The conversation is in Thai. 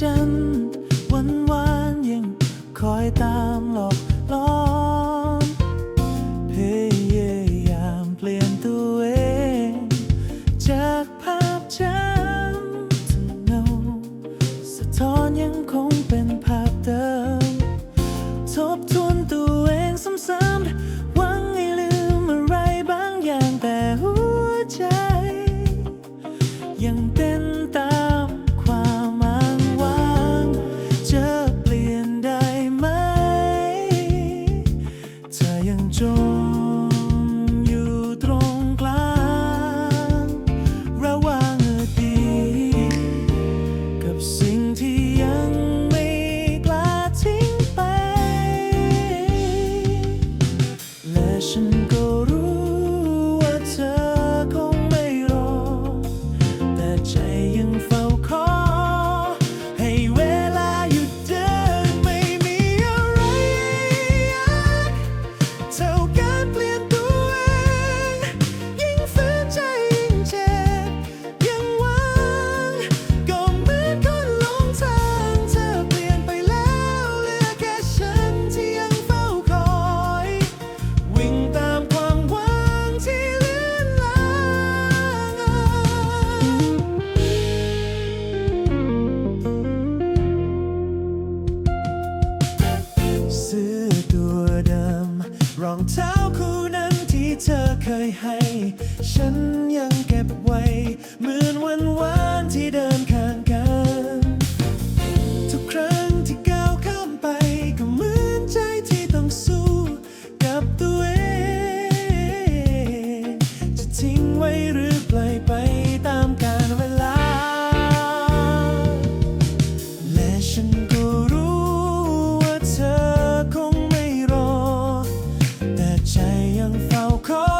จันทร์ 谁也 องเท้าคู่นั้นที่เธอเคยให้ ฉันยังเก็บไว้ call.